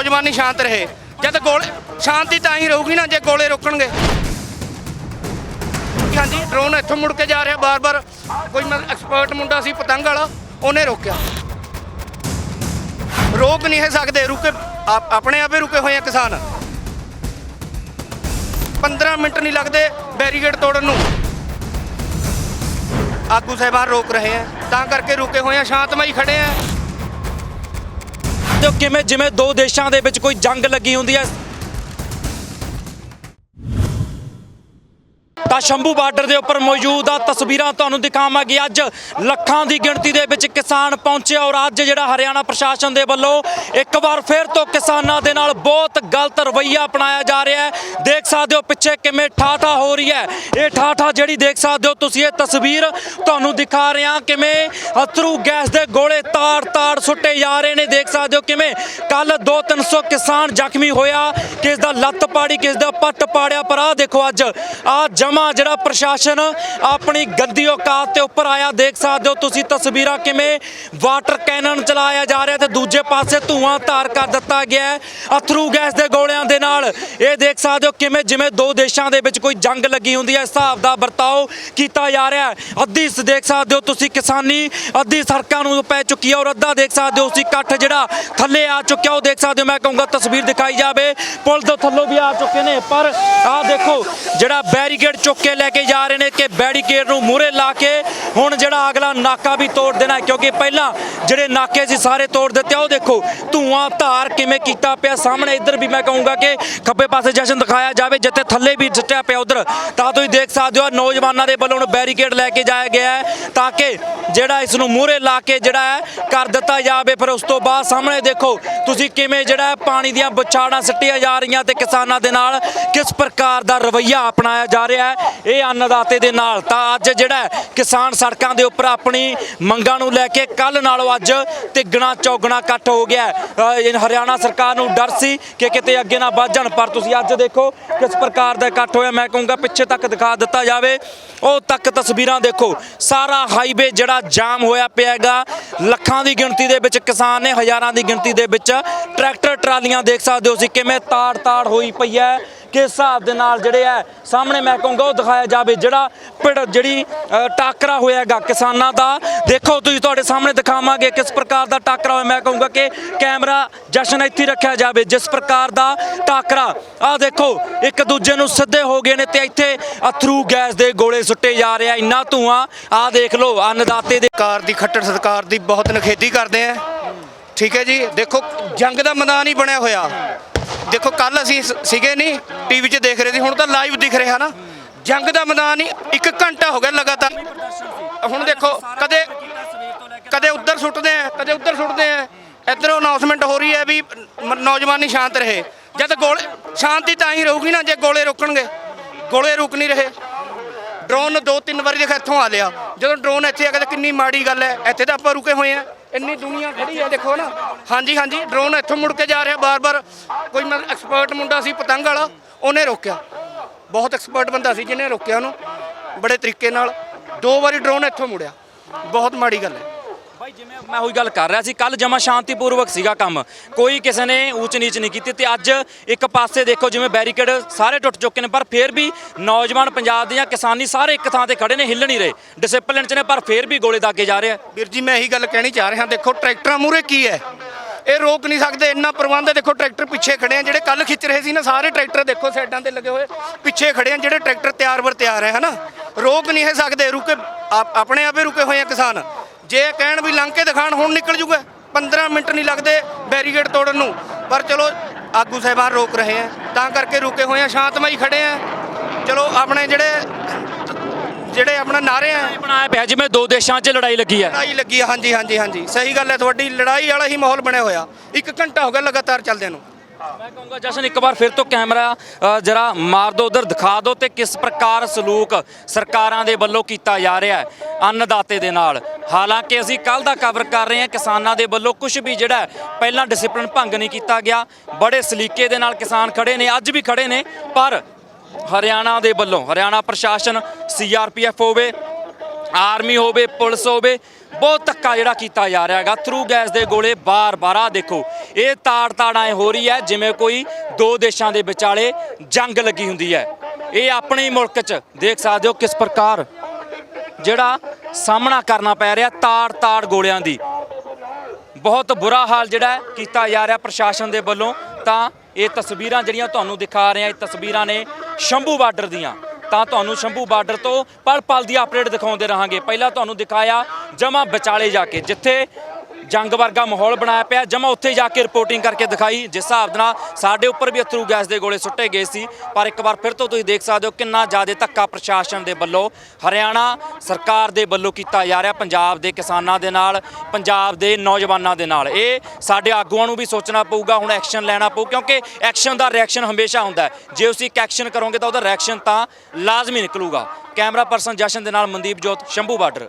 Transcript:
ਨੌਜਵਾਨੀ ਸ਼ਾਂਤ ਰਹੇ। ਜਦ ਗੋਲੇ ਸ਼ਾਂਤੀ ਤਾਂ ਹੀ ਰਹੂਗੀ ਨਾ, ਜੇ ਗੋਲੇ ਰੋਕਣਗੇ। ਹਾਂਜੀ ਡਰੋਨ ਇੱਥੋਂ ਮੁੜ ਕੇ ਜਾ ਰਿਹਾ, ਬਾਰ-ਬਾਰ। ਕੋਈ ਮਤਲਬ ਐਕਸਪਰਟ ਮੁੰਡਾ ਸੀ, ਪਤੰਗ ਵਾਲਾ, ਉਹਨੇ ਰੋਕਿਆ। ਰੋਕ ਨਹੀਂ ਹੈ ਸਕਦੇ, ਰੁਕੇ ਆਪ- ਆਪਣੇ ਆਪੇ ਰੁਕੇ ਹੋਏ ਆ ਕਿਸਾਨ। 15 ਮਿੰਟ ਨਹੀਂ ਲੱਗਦੇ ਬੈਰੀਗੇਡ ਤੋੜਨ ਨੂੰ। ਆਗੂ ਸਾਹਿਬਾਨ ਰੋਕ ਰਹੇ ਆ, ਤਾਂ ਕਰਕੇ ਰੁਕੇ ਹੋਏ ਆ, ਸ਼ਾਂਤਮਈ ਖੜੇ ਆ। ਤੇ ਕਿਵੇਂ ਜਿਵੇਂ ਦੋ ਦੇਸ਼ਾਂ ਦੇ ਵਿੱਚ ਕੋਈ ਜੰਗ ਲੱਗੀ ਹੁੰਦੀ ਹੈ। ਤਾਂ ਸ਼ੰਭੂ ਬਾਰਡਰ ਦੇ ਉੱਪਰ ਮੌਜੂਦ ਆ। ਤਸਵੀਰਾਂ ਤੁਹਾਨੂੰ ਦਿਖਾਵਾਂਗੇ ਅੱਜ। ਲੱਖਾਂ ਦੀ ਗਿਣਤੀ ਦੇ ਵਿੱਚ ਕਿਸਾਨ ਪਹੁੰਚੇ ਔਰ ਅੱਜ ਜਿਹੜਾ ਹਰਿਆਣਾ ਪ੍ਰਸ਼ਾਸਨ ਦੇ ਵੱਲੋਂ ਇੱਕ ਵਾਰ ਫਿਰ ਤੋਂ ਕਿਸਾਨਾਂ ਦੇ ਨਾਲ ਬਹੁਤ ਗਲਤ ਰਵੱਈਆ ਅਪਣਾਇਆ ਜਾ ਰਿਹਾ ਹੈ। ਦੇਖ ਸਕਦੇ ਹੋ ਪਿੱਛੇ ਕਿਵੇਂ ਠਾਠਾ ਹੋ ਰਹੀ ਹੈ। ਇਹ ਠਾਠਾ ਜਿਹੜੀ ਦੇਖ ਸਕਦੇ ਹੋ ਤੁਸੀਂ, ਇਹ ਤਸਵੀਰ ਤੁਹਾਨੂੰ ਦਿਖਾ ਰਿਹਾ ਕਿਵੇਂ ਅਥਰੂ ਗੈਸ ਦੇ ਗੋਲੇ ਤਾੜ-ਤਾੜ ਸੁੱਟੇ ਜਾ ਰਹੇ ਨੇ। ਦੇਖ ਸਕਦੇ ਹੋ ਕਿਵੇਂ ਕੱਲ 2-300 ਕਿਸਾਨ ਜ਼ਖਮੀ ਹੋਇਆ। ਕਿਸ ਦਾ ਲੱਤ ਪਾੜੀ, ਕਿਸ ਦਾ ਪੱਟ ਪਾੜਿਆ। ਪਰ ਆਹ ਦੇਖੋ ਅੱਜ ਆ ਜਮਾ ਜਿਹੜਾ ਪ੍ਰਸ਼ਾਸਨ ਆਪਣੀ ਗੰਦੀ ਔਕਾਤ ਤੇ ਉੱਪਰ ਆਇਆ, ਦੇਖ ਸਕਦੇ ਹੋ ਤੁਸੀਂ ਤਸਵੀਰਾਂ ਕਿਵੇਂ ਵਾਟਰ ਕੈਨਨ ਚਲਾਇਆ ਜਾ ਰਿਹਾ ਤੇ ਦੂਜੇ ਪਾਸੇ ਧੂਆਂ ਧਾਰ ਕਰ ਦਿੱਤਾ ਗਿਆ ਅਥਰੂ ਗੈਸ ਦੇ ਗੋਲਿਆਂ ਦੇ ਨਾਲ। ਇਹ ਦੇਖ ਸਕਦੇ ਹੋ ਕਿਵੇਂ ਜਿਵੇਂ ਦੋ ਦੇਸ਼ਾਂ ਦੇ ਵਿੱਚ ਕੋਈ ਜੰਗ ਲੱਗੀ ਹੁੰਦੀ ਹੈ ਹਿਸਾਬ ਦਾ ਵਰਤਾਓ ਕੀਤਾ ਜਾ ਰਿਹਾ ਅੱਧੀ ਦੇਖ ਸਕਦੇ ਹੋ ਤੁਸੀਂ ਕਿਸਾਨੀ, ਅੱਧੀ ਸੜਕਾਂ ਨੂੰ ਪੈ ਚੁੱਕੀ ਹੈ ਔਰ ਅੱਧਾ ਦੇਖ ਸਕਦੇ ਹੋ ਤੁਸੀਂ ਇਕੱਠ ਜਿਹੜਾ ਥੱਲੇ ਆ ਚੁੱਕਿਆ, ਉਹ ਦੇਖ ਸਕਦੇ ਹੋ ਮੈਂ ਕਹੂੰਗਾ ਤਸਵੀਰ ਦਿਖਾਈ ਜਾਵੇ। ਪੁਲ ਤੋਂ ਥੱਲੋਂ ਵੀ ਆ ਚੁੱਕੇ ਨੇ, ਪਰ ਆਹ ਦੇਖੋ ਜਿਹੜਾ ਬੈਰੀਕੇਡ ਚੁੱਕ ਕੇ ਲੈ ਕੇ ਜਾ ਰਹੇ ਨੇ ਕਿ ਬੈਰੀਕੇਡ ਨੂੰ ਮੂਹਰੇ ਲਾ ਕੇ ਹੁਣ ਜਿਹੜਾ ਅਗਲਾ ਨਾਕਾ ਵੀ ਤੋੜ ਦੇਣਾ ਕਿਉਂਕਿ ਪਹਿਲਾਂ ਜਿਹੜੇ ਨਾਕੇ ਸੀ ਸਾਰੇ ਤੋੜ ਦਿੱਤੇ ਉਹ ਦੇਖੋ, ਧੂਆਂ, ਧਾਰ ਕਿਵੇਂ ਕੀਤਾ ਪਿਆ ਸਾਹਮਣੇ। ਇੱਧਰ ਵੀ ਮੈਂ ਕਹੂੰਗਾ ਕਿ ਖੱਬੇ ਪਾਸੇ ਜਸ਼ਨ ਦਿਖਾਇਆ ਜਾਵੇ, ਜਿੱਥੇ ਥੱਲੇ ਵੀ ਜਿੱਟਿਆ ਪਿਆ ਉਧਰ। ਤਾਂ ਤੁਸੀਂ ਦੇਖ ਸਕਦੇ ਹੋ ਨੌਜਵਾਨਾਂ ਦੇ ਵੱਲੋਂ ਹੁਣ ਬੈਰੀਕੇਡ ਲੈ ਕੇ ਜਾਇਆ ਗਿਆ ਹੈ, ਤਾਂ ਕਿ ਜਿਹੜਾ ਇਸ ਨੂੰ ਮੂਹਰੇ ਲਾ ਕੇ ਜਿਹੜਾ ਹੈ, ਕਰ ਦਿੱਤਾ ਜਾਵੇ। ਫਿਰ ਉਸ ਤੋਂ ਬਾਅਦ ਸਾਹਮਣੇ ਦੇਖੋ, ਤੁਸੀਂ ਕਿਵੇਂ ਜਿਹੜਾ ਪਾਣੀ ਦੀਆਂ ਬੁਛਾੜਾਂ ਸਿੱਟੀਆਂ ਜਾ ਰਹੀਆਂ ਤੇ ਕਿਸਾਨਾਂ ਦੇ ਨਾਲ ਕਿਸ ਪ੍ਰਕਾਰ ਦਾ ਰਵੱਈਆ ਅਪਣਾਇਆ ਜਾ ਰਿਹਾ ਹੈ। ਇਹ ਅੰਨਦਾਤੇ ਦੇ ਨਾਲ ਤਾਂ ਅੱਜ ਜਿਹੜਾ ਕਿਸਾਨ ਸੜਕਾਂ ਦੇ ਉੱਪਰ ਆਪਣੀ ਮੰਗਾਂ ਨੂੰ ਲੈ ਕੇ ਕੱਲ ਨਾਲੋਂ ਅੱਜ ਤਿੱਗਣਾ ਚੌਗਣਾ ਇਕੱਠ ਹੋ ਗਿਆ ਹਰਿਆਣਾ ਸਰਕਾਰ ਨੂੰ ਡਰ ਸੀ ਕਿ ਕਿਤੇ ਅੱਗੇ ਨਾ ਵੱਧ ਜਾਣ, ਪਰ ਤੁਸੀਂ ਅੱਜ ਦੇਖੋ ਕਿਸ ਪ੍ਰਕਾਰ ਦਾ ਇਕੱਠ ਹੋਇਆ। ਮੈਂ ਕਹੂੰਗਾ ਪਿੱਛੇ ਤੱਕ ਦਿਖਾ ਦਿੱਤਾ ਜਾਵੇ, ਉਹ ਤੱਕ ਤਸਵੀਰਾਂ ਦੇਖੋ। ਸਾਰਾ ਹਾਈਵੇ ਜਿਹੜਾ ਜਾਮ ਹੋਇਆ ਪਿਆ ਹੈਗਾ ਲੱਖਾਂ ਦੀ ਗਿਣਤੀ ਦੇ ਵਿੱਚ ਕਿਸਾਨ ਨੇ, ਹਜ਼ਾਰਾਂ ਦੀ ਗਿਣਤੀ ਦੇ ਵਿੱਚ। ਟਰੈਕਟਰ, ਟਰਾਲੀਆਂ ਦੇਖ ਸਕਦੇ ਹੋ ਸੀ ਕਿਵੇਂ ਤਾੜ ਤਾੜ ਹੋਈ ਪਈ ਹੈ। ਕਿਸ ਹਿਸਾਬ ਦੇ ਨਾਲ ਜਿਹੜੇ ਹੈ ਸਾਹਮਣੇ ਮੈਂ ਕਹੂੰਗਾ ਉਹ ਦਿਖਾਇਆ ਜਾਵੇ ਜਿਹੜਾ ਪਿੜ ਜਿਹੜੀ ਅ, ਟਾਕਰਾ ਹੋਇਆਗਾ ਕਿਸਾਨਾਂ ਦਾ। ਦੇਖੋ ਤੁਸੀਂ ਤੁਹਾਡੇ ਸਾਹਮਣੇ ਦਿਖਾਵਾਂਗੇ ਕਿਸ ਪ੍ਰਕਾਰ ਦਾ ਟਾਕਰਾ ਹੋਇਆ। ਮੈਂ ਕਹੂੰਗਾ ਕਿ ਕੈਮਰਾ ਜਸ਼ਨ ਇੱਥੇ ਰੱਖਿਆ ਜਾਵੇ ਜਿਸ ਪ੍ਰਕਾਰ ਦਾ ਟਾਕਰਾ। ਆਹ ਦੇਖੋ ਇੱਕ ਦੂਜੇ ਨੂੰ ਸਿੱਧੇ ਹੋ ਗਏ ਨੇ ਤੇ ਇੱਥੇ ਅਥਰੂ ਗੈਸ ਦੇ ਗੋਲੇ ਸੁੱਟੇ ਜਾ ਰਹੇ ਆ। ਇੰਨਾ ਧੂਆਂ ਆਹ ਦੇਖ ਲਓ ਅੰਨਦਾਤੇ ਦੇ ਕਾਰ ਦੀ ਖੱਟੜ ਸਰਕਾਰ ਦੀ ਬਹੁਤ ਨਖੇਦੀ ਕਰਦੇ ਆ। ਠੀਕ ਹੈ ਜੀ ਦੇਖੋ ਜੰਗ ਦਾ ਮੈਦਾਨ ਹੀ ਬਣਿਆ ਹੋਇਆ। ਦੇਖੋ ਕੱਲ ਅਸੀਂ ਸ- ਸੀਗੇ ਨਹੀਂ ਟੀਵੀ 'ਚ ਦੇਖ ਰਹੇ ਸੀ, ਹੁਣ ਤਾਂ ਲਾਈਵ ਦਿਖ ਰਿਹਾ ਨਾ। ਜੰਗ ਦਾ ਮੈਦਾਨ ਹੀ ਇੱਕ ਘੰਟਾ ਹੋ ਗਿਆ ਲਗਾਤਾਰ। ਹੁਣ ਦੇਖੋ, ਕਦੇ ਕਦੇ ਉੱਧਰ ਸੁੱਟਦੇ ਆ, ਕਦੇ ਉੱਧਰ ਸੁੱਟਦੇ ਆ। ਇੱਧਰੋਂ ਅਨਾਉਂਸਮੈਂਟ ਹੋ ਰਹੀ ਹੈ ਵੀ ਮ- ਨੌਜਵਾਨੀ ਸ਼ਾਂਤ ਰਹੇ। ਜਦ ਗੋਲੇ, ਸ਼ਾਂਤੀ ਤਾਂ ਹੀ ਰਹੂਗੀ ਨਾ, ਜੇ ਗੋਲੇ ਰੁਕਣਗੇ। ਗੋਲੇ ਰੁਕ ਨਹੀਂ ਰਹੇ। ਡਰੋਨ ਦੋ ਤਿੰਨ ਵਾਰੀ ਦੇਖ ਇੱਥੋਂ ਆ ਲਿਆ। ਜਦੋਂ ਡਰੋਨ ਇੱਥੇ ਆ ਗਿਆ ਤਾਂ ਕਿੰਨੀ ਮਾੜੀ ਗੱਲ ਹੈ, ਇੱਥੇ ਤਾਂ ਆਪਾਂ ਰੁਕੇ ਹੋਏ ਆ। ਇੰਨੀ ਦੁਨੀਆ ਖੜੀ ਹੈ ਦੇਖੋ ਨਾ। ਹਾਂਜੀ ਹਾਂਜੀ ਡਰੋਨ ਇੱਥੋਂ ਮੁੜ ਕੇ ਜਾ ਰਿਹਾ, ਬਾਰ-ਬਾਰ। ਕੋਈ ਮਤਲਬ ਐਕਸਪਰਟ ਮੁੰਡਾ ਸੀ, ਪਤੰਗ ਵਾਲਾ, ਉਹਨੇ ਰੋਕਿਆ। ਬਹੁਤ ਐਕਸਪਰਟ ਬੰਦਾ ਸੀ ਜਿਹਨੇ ਰੋਕਿਆ ਉਹਨੂੰ, ਬੜੇ ਤਰੀਕੇ ਨਾਲ। ਦੋ ਵਾਰੀ ਡਰੋਨ ਇੱਥੋਂ ਮੁੜਿਆ। ਬਹੁਤ ਮਾੜੀ ਗੱਲ ਹੈ। ਭਾਈ, ਜਿਵੇਂ ਮੈਂ ਉਹੀ ਗੱਲ ਕਰ ਰਿਹਾ ਸੀ ਕੱਲ ਜਮਾ ਸ਼ਾਂਤੀਪੂਰਵਕ ਸੀਗਾ ਕੰਮ। ਕੋਈ ਕਿਸੇ ਨੇ ਊਚ ਨੀਚ ਨਹੀਂ ਕੀਤੀ ਤੇ ਅੱਜ ਇੱਕ ਪਾਸੇ ਦੇਖੋ ਜਿਵੇਂ ਬੈਰੀਕੇਡ ਸਾਰੇ ਟੁੱਟ ਚੁੱਕੇ ਨੇ, ਪਰ ਫਿਰ ਵੀ ਨੌਜਵਾਨ ਪੰਜਾਬ ਦੀਆਂ ਕਿਸਾਨੀ ਸਾਰੇ ਇੱਕ ਥਾਂ ਤੇ ਖੜੇ ਨੇ, ਹਿੱਲ ਨਹੀਂ ਰਹੇ। ਡਿਸਪਲਿਨ ਚ ਨੇ, ਪਰ ਫਿਰ ਵੀ ਗੋਲੇ ਦਾਗੇ ਜਾ ਰਹੇ ਆ। ਵੀਰ ਜੀ, ਮੈਂ ਇਹੀ ਗੱਲ ਕਹਿਣੀ ਚਾਹ ਰਿਹਾ, ਦੇਖੋ ਟਰੈਕਟਰਾਂ ਮੂਰੇ ਕੀ ਹੈ? ਇਹ ਰੋਕ ਨਹੀਂ ਸਕਦੇ, ਇੰਨਾ ਪ੍ਰਬੰਧ ਹੈ, ਦੇਖੋ ਟਰੈਕਟਰ ਪਿੱਛੇ ਖੜੇ ਆ, ਜਿਹੜੇ ਕੱਲ ਖਿੱਚ ਰਹੇ ਸੀ ਨਾ, ਸਾਰੇ ਟਰੈਕਟਰ ਦੇਖੋ ਸਾਈਡਾਂ ਤੇ ਲੱਗੇ ਹੋਏ, ਪਿੱਛੇ ਖੜੇ ਆ, ਜਿਹੜੇ ਟਰੈਕਟਰ ਤਿਆਰ ਵਰ ਤਿਆਰ ਹੈ, ਹਨਾ? ਰੋਕ ਨਹੀਂ ਹੈ ਸਕਦੇ, ਰੁਕੇ, ਆਪ- ਆਪਣੇ ਆਪੇ ਰੁਕੇ ਹੋਏ ਆ ਕਿਸਾਨ। ਜੇ ਕਹਿਣ ਵੀ ਲੰਘ ਕੇ ਦਿਖਾਣ ਹੁਣ ਨਿਕਲ ਜੂਗਾ। 15 ਮਿੰਟ ਨਹੀਂ ਲੱਗਦੇ ਬੈਰੀਗੇਡ ਤੋੜਨ ਨੂੰ। ਪਰ ਚਲੋ ਆਗੂ ਸਾਹਿਬਾਨ ਰੋਕ ਰਹੇ ਆ। ਤਾਂ ਕਰਕੇ ਰੁਕੇ ਹੋਏ ਆ ਸ਼ਾਂਤਮਈ ਖੜੇ ਆ। ਚਲੋ ਆਪਣੇ ਜਿਹੜੇ ਜਿਹੜੇ ਆਪਣਾ ਨਾਰੇ ਆ। ਬਣਾਇਆ ਪਿਆ ਜਿਵੇਂ ਦੋ ਦੇਸ਼ਾਂ 'ਚ ਲੜਾਈ ਲੱਗੀ ਹੈ ਲੜਾਈ ਲੱਗੀ ਆ ਹਾਂਜੀ ਹਾਂਜੀ ਹਾਂਜੀ। ਸਹੀ ਗੱਲ ਹੈ ਤੁਹਾਡੀ ਲੜਾਈ ਵਾਲਾ ਹੀ ਮਾਹੌਲ ਬਣਿਆ ਹੋਇਆ। ਇੱਕ ਘੰਟਾ ਹੋ ਗਿਆ ਲਗਾਤਾਰ ਚੱਲਦਿਆਂ ਨੂੰ। ਮੈਂ ਕਹੂੰਗਾ ਜਸ਼ਨ ਇੱਕ ਵਾਰ ਫਿਰ ਤੋਂ ਕੈਮਰਾ ਅ, ਜਰਾ ਮਾਰ ਦਿਓ ਉਧਰ ਦਿਖਾ ਦਿਓ ਤੇ ਕਿਸ ਪ੍ਰਕਾਰ ਸਲੂਕ ਸਰਕਾਰਾਂ ਦੇ ਵੱਲੋਂ ਕੀਤਾ ਜਾ ਰਿਹਾ ਹੈ ਅੰਨਦਾਤੇ ਦੇ ਨਾਲ। ਹਾਲਾਂਕਿ ਅਸੀਂ ਕੱਲ ਦਾ ਕਵਰ ਕਰ ਰਹੇ ਹਾਂ ਕਿਸਾਨਾਂ ਦੇ ਵੱਲੋਂ ਕੁਝ ਵੀ ਜਿਹੜਾ ਪਹਿਲਾਂ ਡਿਸਪਲਿਨ ਭੰਗ ਨਹੀਂ ਕੀਤਾ ਗਿਆ। ਬੜੇ ਸਲੀਕੇ ਦੇ ਨਾਲ ਕਿਸਾਨ ਖੜੇ ਨੇ ਅੱਜ ਵੀ ਖੜੇ ਨੇ ਪਰ ਹਰਿਆਣਾ ਦੇ ਵੱਲੋਂ ਹਰਿਆਣਾ ਪ੍ਰਸ਼ਾਸਨ ਸੀਆਰਪੀਐਫ ਹੋਵੇ ਆਰਮੀ ਹੋਵੇ ਪੁਲਿਸ ਹੋਵੇ ਬਹੁਤ ਧੱਕਾ ਜਿਹੜਾ ਕੀਤਾ ਜਾ ਰਿਹਾ ਹੈਗਾ। ਥਰੂ ਗੈਸ ਦੇ ਗੋਲੇ ਬਾਰ-ਬਾਰ ਆ ਦੇਖੋ, ਇਹ ਤਾੜ-ਤਾੜ ਐ ਹੋ ਰਹੀ ਹੈ, ਜਿਵੇਂ ਕੋਈ ਦੋ ਦੇਸ਼ਾਂ ਦੇ ਵਿਚਾਲੇ ਜੰਗ ਲੱਗੀ ਹੁੰਦੀ ਹੈ। ਇਹ ਆਪਣੇ ਹੀ ਮੁਲਕ 'ਚ, ਦੇਖ ਸਕਦੇ ਹੋ ਕਿਸ ਪ੍ਰਕਾਰ ਜਿਹੜਾ ਸਾਹਮਣਾ ਕਰਨਾ ਪੈ ਰਿਹਾ ਤਾੜ-ਤਾੜ ਗੋਲਿਆਂ ਦੀ। ਬਹੁਤ ਬੁਰਾ ਹਾਲ ਜਿਹੜਾ ਕੀਤਾ ਜਾ ਰਿਹਾ ਪ੍ਰਸ਼ਾਸਨ ਦੇ ਵੱਲੋਂ। ਤਾਂ ਇਹ ਤਸਵੀਰਾਂ ਜਿਹੜੀਆਂ ਤੁਹਾਨੂੰ ਦਿਖਾ ਰਹੇ ਆ ਇਹ ਤਸਵੀਰਾਂ ਨੇ ਸ਼ੰਭੂ ਬਾਰਡਰ ਦੀਆਂ। ਤਾਂ ਤੁਹਾਨੂੰ ਸ਼ੰਭੂ ਬਾਰਡਰ ਤੋਂ ਪਲ ਪਲ ਦੀ ਅਪਡੇਟ ਦਿਖਾਉਂਦੇ ਰਹਾਂਗੇ। ਪਹਿਲਾਂ ਤੁਹਾਨੂੰ ਦਿਖਾਇਆ ਜਮਾ ਵਿਚਾਲੇ ਜਾ ਕੇ, ਜਿੱਥੇ ਜੰਗ ਵਰਗਾ ਮਾਹੌਲ ਬਣਾਇਆ ਪਿਆ। ਜਮਾ ਉੱਥੇ ਜਾ ਕੇ ਰਿਪੋਰਟਿੰਗ ਕਰਕੇ ਦਿਖਾਈ। ਜਿਸ ਹਿਸਾਬ ਦੇ ਨਾਲ ਸਾਡੇ ਉੱਪਰ ਵੀ ਅਥਰੂ ਗੈਸ ਦੇ ਗੋਲੇ ਸੁੱਟੇ ਗਏ ਸੀ। ਪਰ ਇੱਕ ਵਾਰ ਫਿਰ ਤੋਂ ਤੁਸੀਂ ਦੇਖ ਸਕਦੇ ਹੋ ਕਿੰਨਾ ਜ਼ਿਆਦਾ ਧੱਕਾ ਪ੍ਰਸ਼ਾਸਨ ਦੇ ਵੱਲੋਂ ਹਰਿਆਣਾ ਸਰਕਾਰ ਦੇ ਵੱਲੋਂ ਕੀਤਾ ਜਾ ਰਿਹਾ ਪੰਜਾਬ ਦੇ ਕਿਸਾਨਾਂ ਦੇ ਨਾਲ, ਪੰਜਾਬ ਦੇ ਨੌਜਵਾਨਾਂ ਦੇ ਨਾਲ। ਇਹ ਸਾਡੇ ਆਗੂਆਂ ਨੂੰ ਵੀ ਸੋਚਣਾ ਪਊਗਾ, ਹੁਣ ਐਕਸ਼ਨ ਲੈਣਾ ਪਊ, ਕਿਉਂਕਿ ਐਕਸ਼ਨ ਦਾ ਰਿਐਕਸ਼ਨ ਹਮੇਸ਼ਾ ਹੁੰਦਾ ਜੇ ਤੁਸੀਂ ਇੱਕ ਐਕਸ਼ਨ ਕਰੋਗੇ ਤਾਂ ਉਹਦਾ ਰਿਐਕਸ਼ਨ ਤਾਂ ਲਾਜ਼ਮੀ ਨਿਕਲੂਗਾ। ਕੈਮਰਾ ਪਰਸਨ ਜਸ਼ਨ ਦੇ ਨਾਲ ਮਨਦੀਪ ਜੋਤ, ਸ਼ੰਭੂ ਬਾਰਡਰ।